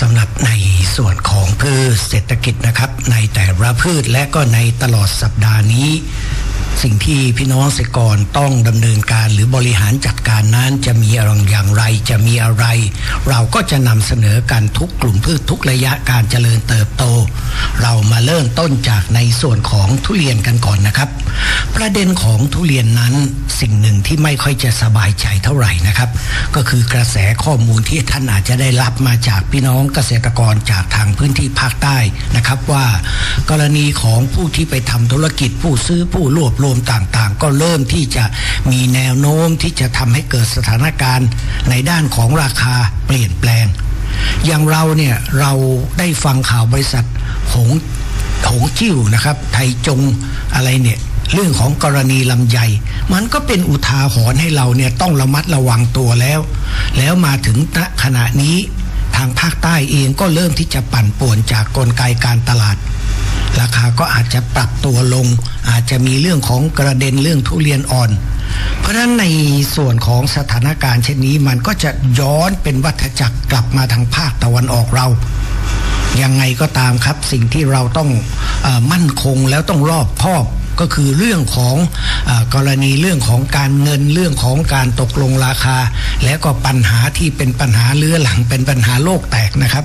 สำหรับในส่วนของพืชเศรษฐกิจนะครับ ในแต่ละพืชและก็ในตลอดสัปดาห์นี้ สิ่งที่พี่น้องเกษตรกรต้องดำเนินการหรือบริหารจัดการนั้นจะมีอะไรอย่างไรจะมีอะไร เราก็จะนำเสนอกันทุกกลุ่มพืชทุกระยะการเจริญเติบโต เรามาเริ่มต้นจากในส่วนของทุเรียนกันก่อนนะครับ ประเด็นของทุเรียนนั้นสิ่งหนึ่งที่ไม่ค่อยจะสบายใจเท่าไหร่นะครับ ก็คือกระแสข้อมูลที่ท่านอาจจะได้รับมาจากพี่น้องเกษตรกรจากทางพื้นที่ภาคใต้นะครับว่า กรณีของผู้ที่ไปทำธุรกิจผู้ซื้อผู้รวบรวมวมต่างๆ ก็เริ่มที่จะมีแนวโน้มที่จะทำให้เกิดสถานการณ์ในด้านของราคาเปลี่ยนแปลง อย่างเราเนี่ยเราได้ฟังข่าวบริษัทหงหงจิ้วนะครับ ไทยจงอะไรเนี่ยเรื่องของกรณีลำไย มันก็เป็นอุทาหรณ์ให้เราเนี่ยต้องระมัดระวังตัวแล้ว แล้วมาถึงณขณะนี้ทางภาคใต้เองก็เริ่มที่จะปั่นป่วนจากกลไกการตลาด ราคาก็อาจจะปรับตัวลง อาจจะมีเรื่องของกระเด็นเรื่องทุเรียนอ่อน เพราะฉะนั้นในส่วนของสถานการณ์เช่นนี้มันก็จะย้อนเป็นวัฏจักรกลับมาทางภาคตะวันออกเรายังไงก็ตามครับ สิ่งที่เราต้องอมั่นคงแล้วต้องรอบคอบ ก็คือเรื่องของอกรณีเรื่องของการเงินเรื่องของการตกลงราคา แล้วก็ปัญหาที่เป็นปัญหาเลื้อหลังเป็นปัญหาโลกแตกนะครับ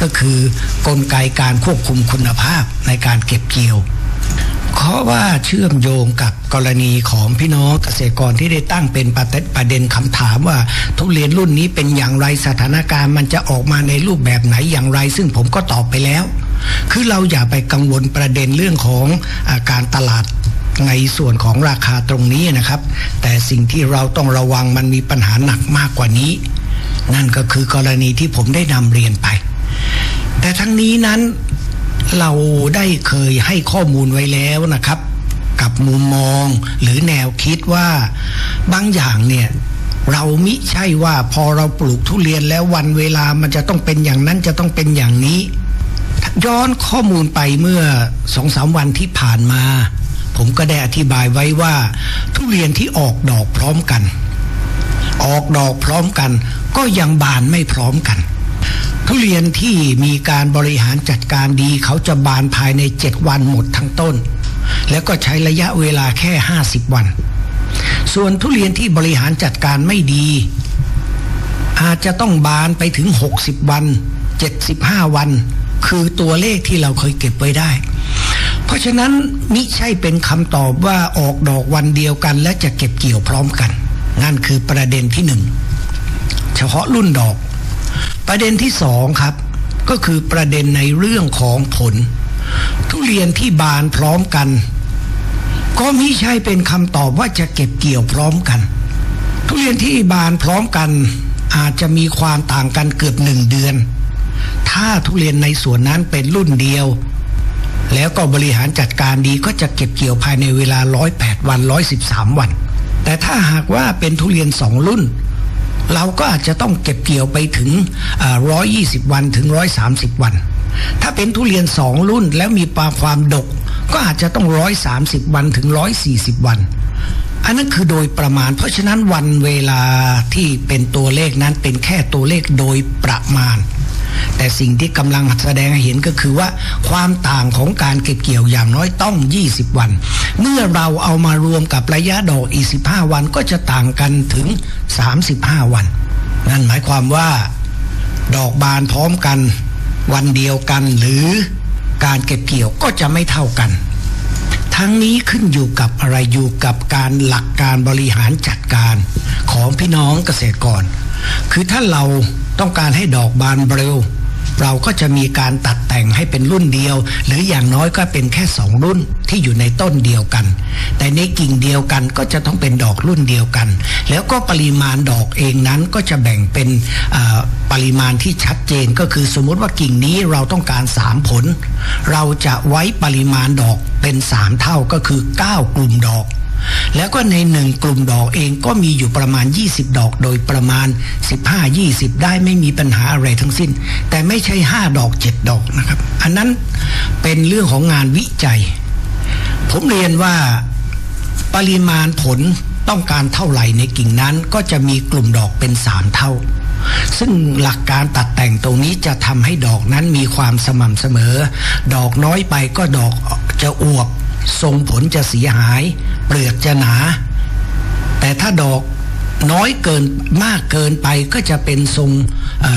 ก็คือกลไกการควบคุมคุณภาพในการเก็บเกี่ยวเพราะว่าเชื่อมโยงกับกรณีของพี่น้องเกษตรกรที่ได้ตั้งเป็นประเด็นคำถามว่าทุเรียนรุ่นนี้เป็นอย่างไรสถานการณ์มันจะออกมาในรูปแบบไหนอย่างไร ซึ่งผมก็ตอบไปแล้ว คือเราอย่าไปกังวลประเด็นเรื่องของอาการตลาดในส่วนของราคาตรงนี้นะครับ แต่สิ่งที่เราต้องระวังมันมีปัญหาหนักมากกว่านี้ นั่นก็คือกรณีที่ผมได้นำเรียนไป แต่ทั้งนี้นั้นเราได้เคยให้ข้อมูลไว้แล้วนะครับ กับมุมมองหรือแนวคิดว่าบางอย่างเนี่ยเรามิใช่ว่าพอเราปลูกทุเรียนแล้ววันเวลามันจะต้องเป็นอย่างนั้นจะต้องเป็นอย่างนี้ ย้อนข้อมูลไปเมื่อสองสามวันที่ผ่านมา ผมก็ได้อธิบายไว้ว่า ทุเรียนที่ออกดอกพร้อมกัน ออกดอกพร้อมกัน ก็ยังบานไม่พร้อมกัน ทุเรียนที่มีการบริหารจัดการดี เขาจะบานภายในเจ็ดวันหมดทั้งต้น แล้วก็ใช้ระยะเวลาแค่ห้าสิบวัน ส่วนทุเรียนที่บริหารจัดการไม่ดี อาจจะต้องบานไปถึง 60 วัน 75 วัน คือตัวเลขที่เราเคยเก็บไว้ได้ เพราะฉะนั้นมิใช่เป็นคำตอบว่าออกดอกวันเดียวกัน และจะเก็บเกี่ยวพร้อมกัน นั่นคือประเด็นที่หนึ่งเฉพาะรุ่นดอก ประเด็นที่สองครับ ก็คือประเด็นในเรื่องของผล ทุเรียนที่บานพร้อมกัน ก็มิใช่เป็นคำตอบว่าจะเก็บเกี่ยวพร้อมกัน ทุเรียนที่บานพร้อมกันอาจจะมีความต่างกันเกือบหนึ่งเดือน ถ้าทุเรียนในสวนนั้นเป็นรุ่นเดียว แล้วก็บริหารจัดการดีก็จะเก็บเกี่ยวภายในเวลา 108 วัน 113 วัน แต่ถ้าหากว่าเป็นทุเรียนสองรุ่น เราก็อาจจะต้องเก็บเกี่ยวไปถึง 120 วันถึง 130 วัน ถ้าเป็นทุเรียนสองรุ่นแล้วมีปลาความดก ก็อาจจะต้อง 130 วันถึง 140 วันอันนั้นคือโดยประมาณ เพราะฉะนั้นวันเวลาที่เป็นตัวเลขนั้นเป็นแค่ตัวเลขโดยประมาณ แต่สิ่งที่กำลังแสดงให้เห็นก็คือว่าความต่างของการเก็บเกี่ยวอย่างน้อยต้อง 20 วัน เมื่อเราเอามารวมกับระยะดอกอีก15 วันก็จะต่างกันถึง 35 วัน นั่นหมายความว่าดอกบานพร้อมกันวันเดียวกันหรือการเก็บเกี่ยวก็จะไม่เท่ากัน ทั้งนี้ขึ้นอยู่กับอะไรอยู่กับการหลักการบริหารจัดการของพี่น้องเกษตรกร คือถ้าเราต้องการให้ดอกบานเร็ว เราก็จะมีการตัดแต่งให้เป็นรุ่นเดียว หรืออย่างน้อยก็เป็นแค่สองรุ่นที่อยู่ในต้นเดียวกัน แต่ในกิ่งเดียวกันก็จะต้องเป็นดอกรุ่นเดียวกัน แล้วก็ปริมาณดอกเองนั้นก็จะแบ่งเป็นปริมาณที่ชัดเจนก็คือสมมติว่ากิ่งนี้เราต้องการสามผล เราจะไว้ปริมาณดอกเป็นสามเท่าก็คือ 9 กลุ่มดอก แล้วก็ในหนึ่งกลุ่มดอกเองก็มีอยู่ประมาณ 20 ดอกโดยประมาณ 15-20 ได้ไม่มีปัญหาอะไรทั้งสิ้น แต่ไม่ใช่ 5 ดอก 7 ดอกนะครับ อันนั้นเป็นเรื่องของงานวิจัย ผมเรียนว่าปริมาณผลต้องการเท่าไหร่ในกิ่งนั้นก็จะมีกลุ่มดอกเป็น 3 เท่า ซึ่งหลักการตัดแต่งตรงนี้จะทำให้ดอกนั้นมีความสม่ำเสมอ ดอกน้อยไปก็ดอกจะอวบทรงผลจะเสียหาย เปลือกจะหนา แต่ถ้าดอกน้อยเกินมากเกินไปก็จะเป็นทรง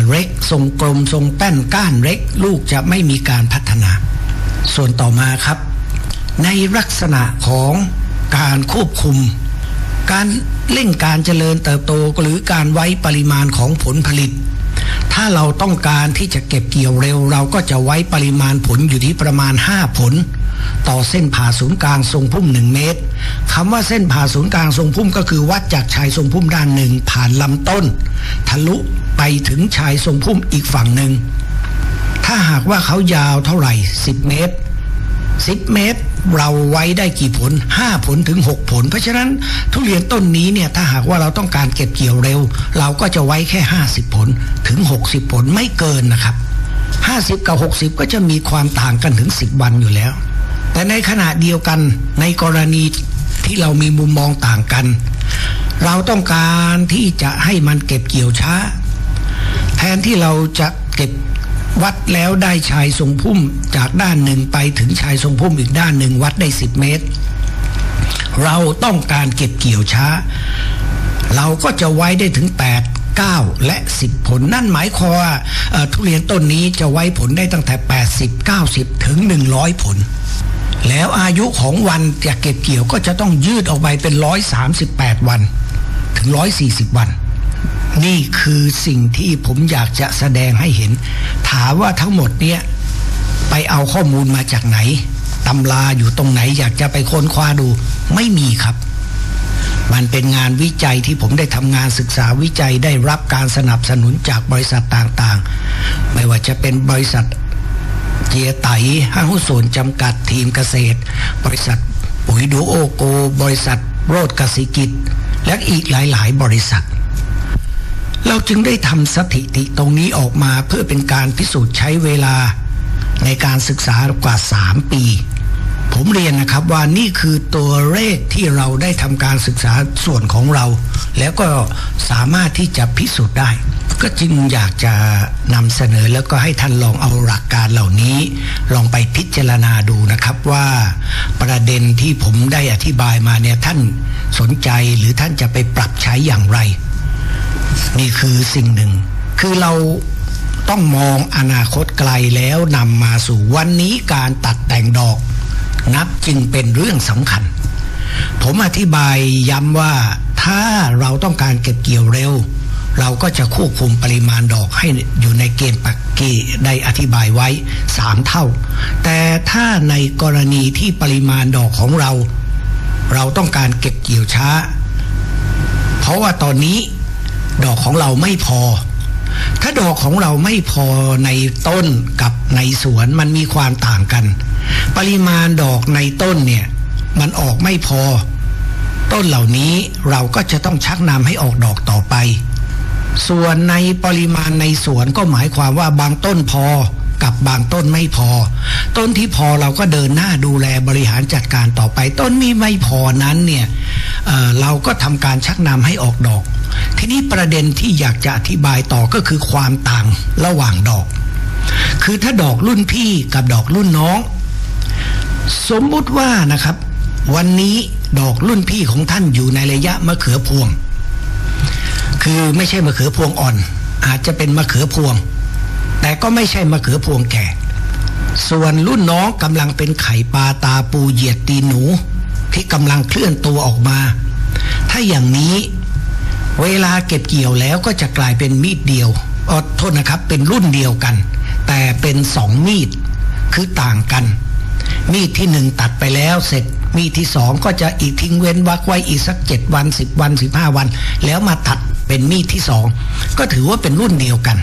เล็กทรงกลมทรงแป้นก้านเล็ก ลูกจะไม่มีการพัฒนา ส่วนต่อมาครับ ในลักษณะของการควบคุม การเร่งการเจริญเติบโตหรือการไว้ปริมาณของผลผลิต ถ้าเราต้องการที่จะเก็บเกี่ยวเร็ว เราก็จะไว้ปริมาณผลอยู่ที่ประมาณ 5 ผล ต่อเส้นผ่าศูนย์กลางทรงพุ่ม 1 เมตรคำว่าเส้นผ่าศูนย์กลางทรงพุ่มก็คือวัดจากชายทรงพุ่มด้านหนึ่ง ผ่านลำต้น ทะลุไปถึงชายทรงพุ่มอีกฝั่งหนึ่ง ถ้าหากว่าเขายาวเท่าไหร่ 10 เมตร 10 เมตรเราไว้ได้กี่ผล 5 ผลถึง 6 ผล เพราะฉะนั้นทุเรียนต้นนี้เนี่ยถ้าหากว่าเราต้องการเก็บเกี่ยวเร็ว เราก็จะไว้แค่ 50 ผลถึง 60 ผลไม่เกินนะครับ 50 กับ 60 ก็จะมีความต่างกันถึง 10 วันอยู่แล้ว แต่ในขณะเดียวกันในกรณีที่เรามีมุมมองต่างกัน เราต้องการที่จะให้มันเก็บเกี่ยวช้า แทนที่เราจะเก็บวัดแล้วได้ชายทรงพุ่มจากด้านหนึ่งไปถึงชายทรงพุ่มอีกด้านหนึ่งวัดได้ 10 เมตร เราต้องการเก็บเกี่ยวช้า เราก็จะไว้ได้ถึง 8 9 และ 10 ผลนั่นหมายความว่าทุเรียนต้นนี้จะไว้ผลได้ตั้งแต่ 80 90 ถึง 100 ผล แล้วอายุของวันจะเก็บเกี่ยวก็จะต้องยืดออกไปเป็น 138 วัน ถึง 140 วัน นี่คือสิ่งที่ผมอยากจะแสดงให้เห็น ถามว่าทั้งหมดเนี่ยไปเอาข้อมูลมาจากไหนตำราอยู่ตรงไหนอยากจะไปค้นคว้าดูไม่มีครับ มันเป็นงานวิจัยที่ผมได้ทำงานศึกษาวิจัยได้รับการสนับสนุนจากบริษัทต่างๆ ไม่ว่าจะเป็นบริษัท เจียไตห้างหุ้นส่วนจำกัดทีมเกษตร บริษัทปุ๋ยดูโอโก บริษัทโรดกสิกิจ และอีกหลายๆ บริษัท เราจึงได้ทำสถิติตรงนี้ออกมาเพื่อเป็นการพิสูจน์ใช้เวลาในการศึกษากว่า 3 ปี ผมเรียนนะครับว่านี่คือตัวเลขที่เราได้ทำการศึกษาส่วนของเรา แล้วก็สามารถที่จะพิสูจน์ได้ ก็จึงอยากจะนำเสนอแล้วก็ให้ท่านลองเอาหลักการเหล่านี้ ลองไปพิจารณาดูนะครับว่าประเด็นที่ผมได้อธิบายมาเนี่ยท่านสนใจหรือท่านจะไปปรับใช้อย่างไร นี่คือสิ่งหนึ่ง คือเราต้องมองอนาคตไกลแล้วนำมาสู่วันนี้การตัดแต่งดอก นับจึงเป็นเรื่องสำคัญ ผมอธิบายย้ำว่าถ้าเราต้องการเก็บเกี่ยวเร็ว เราก็จะควบคุมปริมาณดอกให้อยู่ในเกณฑ์ปักกี้ได้อธิบายไว้สามเท่า แต่ถ้าในกรณีที่ปริมาณดอกของเรา เราต้องการเก็บเกี่ยวช้า เพราะว่าตอนนี้ดอกของเราไม่พอ ถ้าดอกของเราไม่พอในต้นกับในสวนมันมีความต่างกัน ปริมาณดอกในต้นเนี่ย มันออกไม่พอ ต้นเหล่านี้เราก็จะต้องชักนำให้ออกดอกต่อไป ส่วนในปริมาณในสวนก็หมายความว่าบางต้นพอกับบางต้นไม่พอ ต้นที่พอเราก็เดินหน้าดูแลบริหารจัดการต่อไป ต้นมีไม่พอนั้นเนี่ยเเราก็ทำการชักนำให้ออกดอก ทีนี้ประเด็นที่อยากจะอธิบายต่อก็คือความต่างระหว่างดอก คือถ้าดอกรุ่นพี่กับดอกรุ่นน้อง สมมุติว่านะครับ วันนี้ดอกรุ่นพี่ของท่านอยู่ในระยะมะเขือพวง คือไม่ใช่มะเขือพวงอ่อน อาจจะเป็นมะเขือพวง แต่ก็ไม่ใช่มะเขือพวงแก่ ส่วนรุ่นน้องกำลังเป็นไข่ปลาตาปูเหยียดตีหนู ที่กำลังเคลื่อนตัวออกมา ถ้าอย่างนี้เวลาเก็บเกี่ยวแล้วก็จะกลายเป็นมีดเดียวออโทษนะครับ เป็นรุ่นเดียวกัน แต่เป็นสองมีดคือต่างกัน มีดที่หนึ่งตัดไปแล้วเสร็จมีดที่สองก็จะอีกทิ้งเว้นวักไว้อีกสักเจ็ดวันสิบวันสิบห้าวัน แล้วมาตัดเป็นมีดที่สองก็ถือว่าเป็นรุ่นเดียวกัน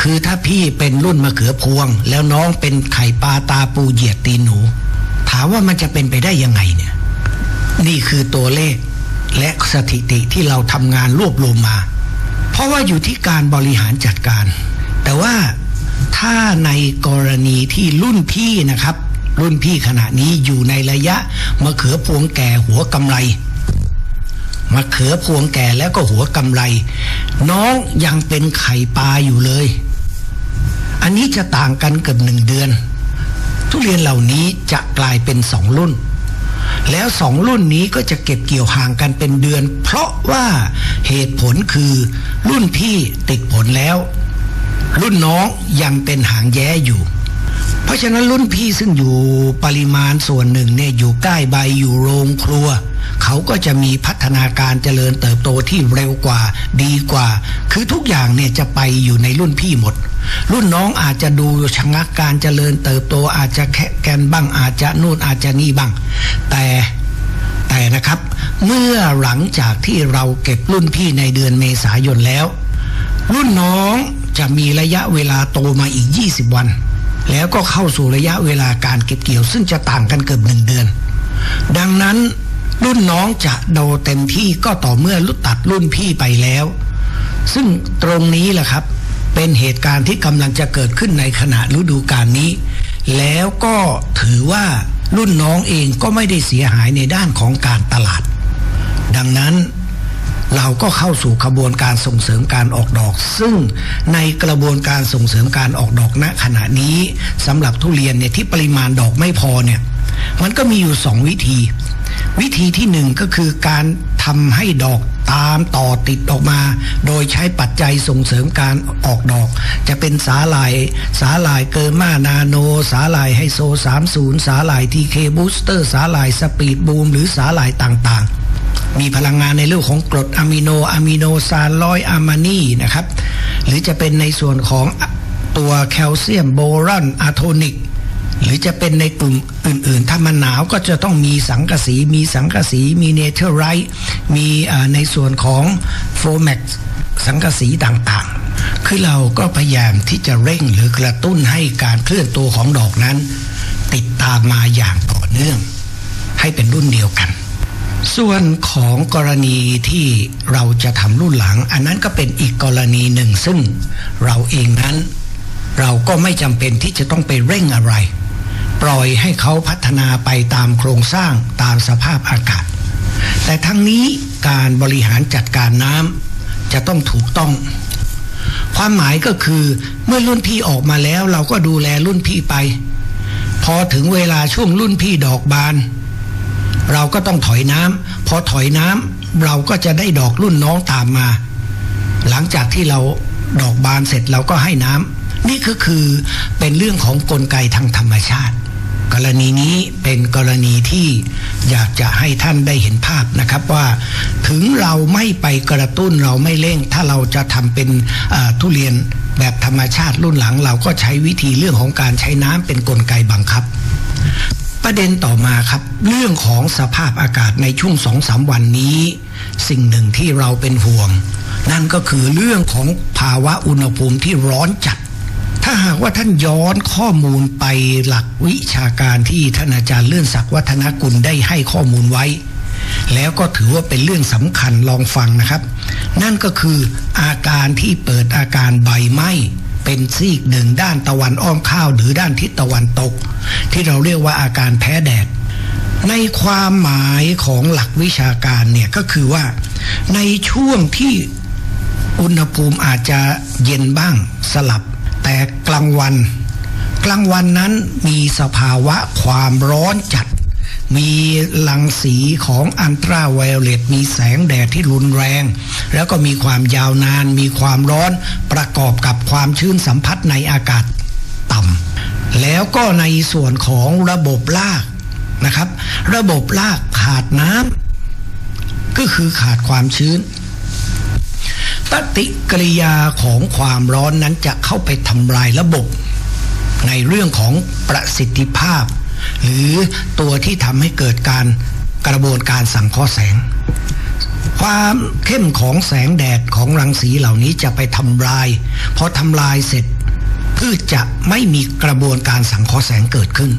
คือถ้าพี่เป็นรุ่นมะเขือพวง แล้วน้องเป็นไข่ปลาตาปูเหยียดตีนหนู ถามว่ามันจะเป็นไปได้ยังไงเนี่ย นี่คือตัวเลขและสถิติที่เราทำงานรวบรวมมา เพราะว่าอยู่ที่การบริหารจัดการ แต่ว่าถ้าในกรณีที่รุ่นพี่นะครับ รุ่นพี่ขณะนี้อยู่ในระยะมะเขือพวงแก่หัวกำไรมะเขือพวงแก่แล้วก็หัวกำไร น้องยังเป็นไข่ปลาอยู่เลย อันนี้จะต่างกันเกือบหนึ่งเดือน ทุเรียนเหล่านี้จะกลายเป็นสองรุ่น แล้วสองรุ่นนี้ก็จะเก็บเกี่ยวห่างกันเป็นเดือน เพราะว่าเหตุผลคือรุ่นพี่ติดผลแล้ว รุ่นน้องยังเป็นหางแย้อยู่ เพราะฉะนั้นรุ่นพี่ซึ่งอยู่ปริมาณส่วนหนึ่งเนี่ยอยู่ใกล้ใบอยู่โรงครัว เขาก็จะมีพัฒนาการเจริญเติบโตที่เร็วกว่าดีกว่า คือทุกอย่างเนี่ยจะไปอยู่ในรุ่นพี่หมด รุ่นน้องอาจจะดูชะงักการเจริญเติบโตอาจจะแค่แกนบ้างอาจจะนู่นอาจจะนี่บ้าง แต่แต่นะครับเมื่อหลังจากที่เราเก็บรุ่นพี่ในเดือนเมษายนแล้ว รุ่นน้องจะมีระยะเวลาโตมาอีก 20 วัน แล้วก็เข้าสู่ระยะเวลาการเก็บเกี่ยว ซึ่งจะต่างกันเกือบหนึ่งเดือน ดังนั้นรุ่นน้องจะโดเต็มที่ก็ต่อเมื่อลุตัดรุ่นพี่ไปแล้ว ซึ่งตรงนี้แหละครับ เป็นเหตุการณ์ที่กำลังจะเกิดขึ้นในขณะฤดูกาลนี้ แล้วก็ถือว่ารุ่นน้องเองก็ไม่ได้เสียหายในด้านของการตลาด ดังนั้น เราก็เข้าสู่ขบวนการส่งเสริมการออกดอก ซึ่งในกระบวนการส่งเสริมการออกดอกณขณะนี้สำหรับทุเรียนเนี่ยที่ปริมาณดอกไม่พอเนี่ยมันก็มีอยู่สองวิธี วิธีที่หนึ่งก็คือการทำให้ดอกตามต่อติดออกมา โดยใช้ปัจจัยส่งเสริมการออกดอก จะเป็นสาหร่ายสาหร่ายเกอร์มานาโน สาหร่ายไฮโซ 30 สาหร่ายทีเคบูสเตอร์ สาหร่ายสปีดบูม หรือสาหร่ายต่างๆ มีพลังงานในเรื่องของกรดอะมิโนอะมิโนซาลอยอะมานีนะครับ หรือจะเป็นในส่วนของตัวแคลเซียมโบรอนอะโทนิกหรือจะเป็นในกลุ่มอื่นๆ ถ้ามันหนาวก็จะต้องมีสังกะสี มีสังกะสี มีเนเธอร์ไรท์มีในส่วนของโฟแม็กสังกะสีต่างๆ คือเราก็พยายามที่จะเร่งหรือกระตุ้นให้การเคลื่อนตัวของดอกนั้น ติดตามมาอย่างต่อเนื่อง ให้เป็นรุ่นเดียวกัน ส่วนของกรณีที่เราจะทำรุ่นหลัง อันนั้นก็เป็นอีกกรณีหนึ่ง ซึ่งเราเองนั้น เราก็ไม่จำเป็นที่จะต้องไปเร่งอะไร ปล่อยให้เขาพัฒนาไปตามโครงสร้างตามสภาพอากาศ แต่ทั้งนี้การบริหารจัดการน้ำจะต้องถูกต้อง ความหมายก็คือเมื่อรุ่นพี่ออกมาแล้ว เราก็ดูแลรุ่นพี่ไป พอถึงเวลาช่วงรุ่นพี่ดอกบาน เราก็ต้องถอยน้ำพอถอยน้ำเราก็จะได้ดอกรุ่นน้องตามมา หลังจากที่เราดอกบานเสร็จเราก็ให้น้ำนี่ก็คือเป็นเรื่องของกลไกทางธรรมชาติ กรณีนี้เป็นกรณีที่อยากจะให้ท่านได้เห็นภาพนะครับว่า ถึงเราไม่ไปกระตุ้นเราไม่เร่ง ถ้าเราจะทำเป็นทุเรียนแบบธรรมชาติรุ่นหลัง เราก็ใช้วิธีเรื่องของการใช้น้ำเป็นนกลไกบังคับ ประเด็นต่อมาครับ เรื่องของสภาพอากาศในช่วงสองสามวันนี้ สิ่งหนึ่งที่เราเป็นห่วง นั่นก็คือเรื่องของภาวะอุณหภูมิที่ร้อนจัด ถ้าหากว่าท่านย้อนข้อมูลไปหลักวิชาการที่ท่านอาจารย์เลื่อนศักดิ์วัฒนกุลได้ให้ข้อมูลไว้ แล้วก็ถือว่าเป็นเรื่องสำคัญลองฟังนะครับ นั่นก็คืออาการที่เปิดอาการใบไหม้ เป็นซีกหนึ่งด้านตะวันอ้อมข้าวหรือด้านทิศตะวันตก ที่เราเรียกว่าอาการแพ้แดด ในความหมายของหลักวิชาการเนี่ยก็คือว่า ในช่วงที่อุณหภูมิอาจจะเย็นบ้างสลับ แต่กลางวัน กลางวันนั้นมีสภาวะความร้อนจัด มีรังสีของอันตราไวโอเลตมีแสงแดดที่รุนแรง แล้วก็มีความยาวนาน มีความร้อนประกอบกับความชื้นสัมผัสในอากาศต่ำแล้วก็ในส่วนของระบบลากนะครับ ระบบลากขาดน้ำก็คือขาดความชื้นปฏิกิริยาของความร้อนนั้นจะเข้าไปทำลายระบบ ในเรื่องของประสิทธิภาพ หรือตัวที่ทำให้เกิดการกระบวนการสังเคราะห์แสง ความเข้มของแสงแดดของรังสีเหล่านี้จะไปทำลายพอทำลายเสร็จพืชจะไม่มีกระบวนการสังเคราะห์แสงเกิดขึ้น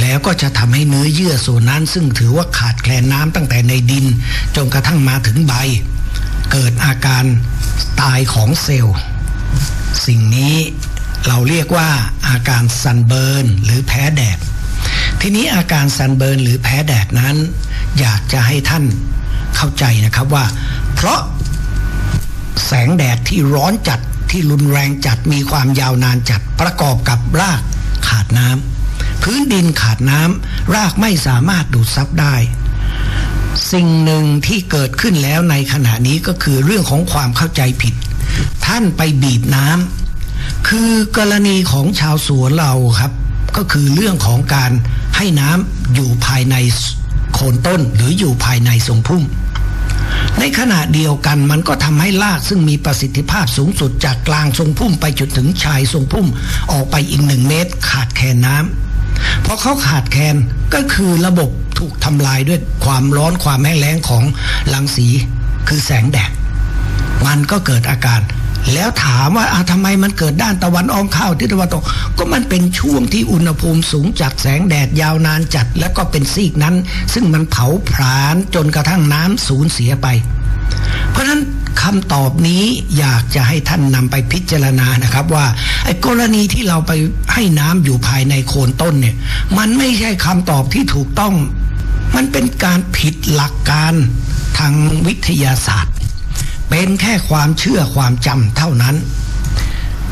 แล้วก็จะทำให้เนื้อเยื่อส่วนนั้น ซึ่งถือว่าขาดแคลนน้ำตั้งแต่ในดินจนกระทั่งมาถึงใบ เกิดอาการตายของเซลล์ สิ่งนี้เราเรียกว่าอาการซันเบิร์นหรือแพ้แดด ทีนี้อาการซันเบิร์นหรือแพ้แดดนั้น อยากจะให้ท่านเข้าใจนะครับว่า เพราะแสงแดดที่ร้อนจัดที่รุนแรงจัดมีความยาวนานจัดประกอบกับรากขาดน้ำพื้นดินขาดน้ำรากไม่สามารถดูดซับได้ สิ่งหนึ่งที่เกิดขึ้นแล้วในขณะนี้ก็คือเรื่องของความเข้าใจผิด ท่านไปบีบน้ำคือกรณีของชาวสวนเราครับ ก็คือเรื่องของการ ให้น้ำอยู่ภายในโคนต้นหรืออยู่ภายในทรงพุ่ม ในขณะเดียวกันมันก็ทำให้รากซึ่งมีประสิทธิภาพสูงสุดจากกลางทรงพุ่มไปจนถึงชายทรงพุ่มออกไปอีกหนึ่งเมตร ขาดแคลนน้ำเพราะเขาขาดแคลนก็คือระบบถูกทำลายด้วยความร้อนความแห้งแล้งของรังสีคือแสงแดดมันก็เกิดอาการ แล้วถามว่าอาทำไมมันเกิดด้านตะวันออกเข้าทิศตะวันตก ก็มันเป็นช่วงที่อุณหภูมิสูงจัดแสงแดดยาวนานจัด แล้วก็เป็นซีกนั้น ซึ่งมันเผาผลาญจนกระทั่งน้ำสูญเสียไป เพราะฉะนั้นคำตอบนี้อยากจะให้ท่านนำไปพิจารณานะครับว่าไอ้กรณีที่เราไปให้น้ำอยู่ภายในโคนต้นเนี่ย มันไม่ใช่คำตอบที่ถูกต้อง มันเป็นการผิดหลักการทางวิทยาศาสตร์ เป็นแค่ความเชื่อความจำเท่านั้น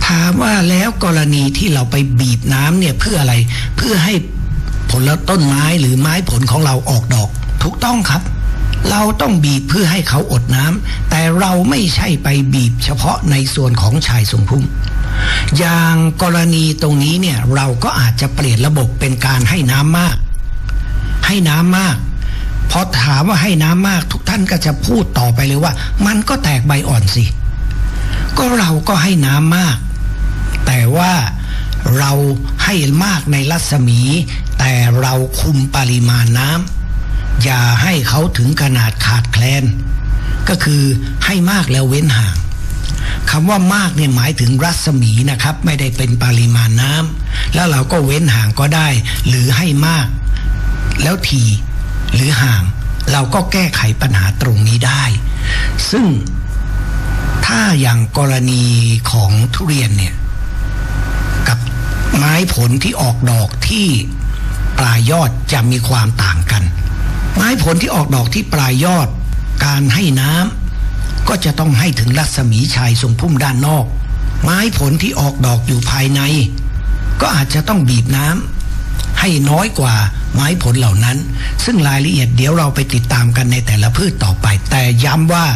ถามว่าแล้วกรณีที่เราไปบีบน้ำเนี่ยเพื่ออะไรเพื่อให้ผลต้นไม้หรือไม้ผลของเราออกดอก ถูกต้องครับ เราต้องบีบเพื่อให้เขาอดน้ำแต่เราไม่ใช่ไปบีบเฉพาะในส่วนของชายทรงพุ่มอย่างกรณีตรงนี้เนี่ยเราก็อาจจะเปลี่ยนระบบเป็นการให้น้ำมาก ให้น้ำมากามว่าให้น้ำมาก ทุกท่านก็จะพูดต่อไปเลยว่า มันก็แตกใบอ่อนสิ ก็เราก็ให้น้ำมาก แต่ว่าเราให้มากในรัศมี แต่เราคุมปริมาณน้ำอย่าให้เขาถึงขนาดขาดแคลน ก็คือให้มากแล้วเว้นห่างคำว่ามากเนี่ยหมายถึงรัศมีนะครับ ไม่ได้เป็นปริมาณน้ำแล้วเราก็เว้นห่างก็ได้ หรือให้มาก แล้วทีหรือห่าง เราก็แก้ไขปัญหาตรงนี้ได้ ซึ่งถ้าอย่างกรณีของทุเรียนเนี่ยกับไม้ผลที่ออกดอกที่ปลายยอดจะมีความต่างกัน ไม้ผลที่ออกดอกที่ปลายยอด การให้น้ำก็จะต้องให้ถึงรัศมีชัยทรงพุ่มด้านนอก ไม้ผลที่ออกดอกอยู่ภายใน ก็อาจจะต้องบีบน้ำให้น้อยกว่า ไม้ผลเหล่านั้น ซึ่งรายละเอียดเดี๋ยวเราไปติดตามกันในแต่ละพืชต่อไป แต่ย้ำว่า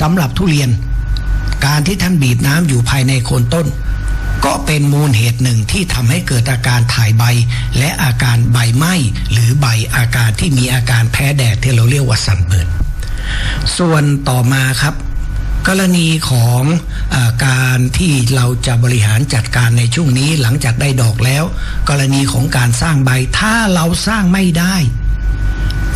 สำหรับทุเรียน การที่ท่านบีบน้ำอยู่ภายในโคนต้น ก็เป็นมูลเหตุหนึ่งที่ทำให้เกิดอาการถ่ายใบ และอาการใบไหม้หรือใบอาการที่มีอาการแพ้แดดที่เราเรียกว่าสันเบิร์นส่วนต่อมาครับ กรณีของอการที่เราจะบริหารจัดการในช่วงนี้หลังจากได้ดอกแล้ว กรณีของการสร้างใบถ้าเราสร้างไม่ได้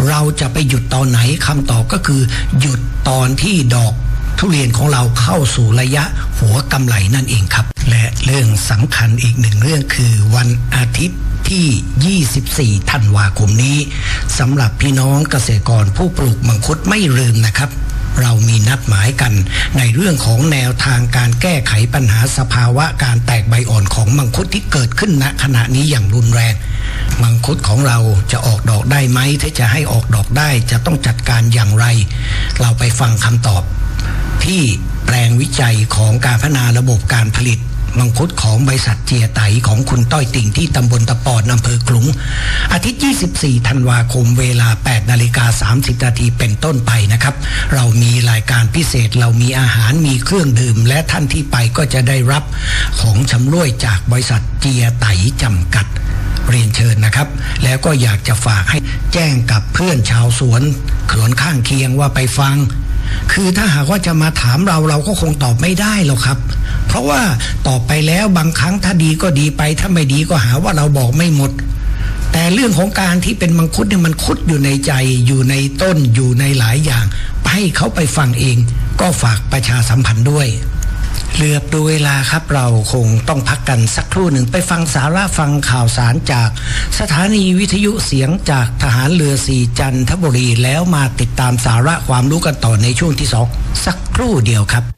เราจะไปหยุดตอนไหนคำตอบก็คือ หยุดตอนที่ดอกทุเรียนของเราเข้าสู่ระยะหัวกำไรนั่นเองครับ และเรื่องสำคัญอีกหนึ่งเรื่องคือวันอาทิตย์ที่ 24 ธันวาคมนี้สำหรับพี่น้องเกษตรกรผู้ปลูกมังคุดไม่ลืมนะครับ เรามีนัดหมายกัน ในเรื่องของแนวทางการแก้ไขปัญหาสภาวะการแตกใบอ่อนของมังคุดที่เกิดขึ้นณขณะนี้อย่างรุนแรง มังคุดของเราจะออกดอกได้ไหมถ้าจะให้ออกดอกได้จะต้องจัดการอย่างไร เราไปฟังคำตอบที่แปลงวิจัยของการพัฒนาระบบการผลิต มังคุดของบริษัทเจียไตของคุณต้อยติ่งที่ตำบลตะปอดอำเภอขลุง อาทิตย์ 24 ธันวาคมเวลา 8 นาฬิกา 30 นาทีเป็นต้นไปนะครับ เรามีรายการพิเศษเรามีอาหารมีเครื่องดื่ม และท่านที่ไปก็จะได้รับของชำร่วยจากบริษัทเจียไตจำกัดเรียนเชิญนะครับ แล้วก็อยากจะฝากให้แจ้งกับเพื่อนชาวสวนสวนข้างเคียงว่าไปฟัง คือถ้าหากว่าจะมาถามเราเราก็คงตอบไม่ได้หรอกครับ ราะว่าต่อไปแล้วบางครั้งถ้าดีก็ดีไป ถ้าไม่ดีก็หาว่าเราบอกไม่หมด แต่เรื่องของการที่เป็นมังคุดเนี่ยมันคุดอยู่ในใจอยู่ในต้นอยู่ในหลายอย่างให้เขาไปฟังเองก็ฝากประชาสัมพันธ์ด้วยเหลือบดูเวลาครับเราคงต้องพักกันสักครู่หนึ่งไปฟังสาระฟังข่าวสารจากสถานีวิทยุเสียงจากทหารเรือสีจันทบุรีแล้วมาติดตามสาระความรู้กันต่อในช่วงที่สองสักครู่เดียวครับ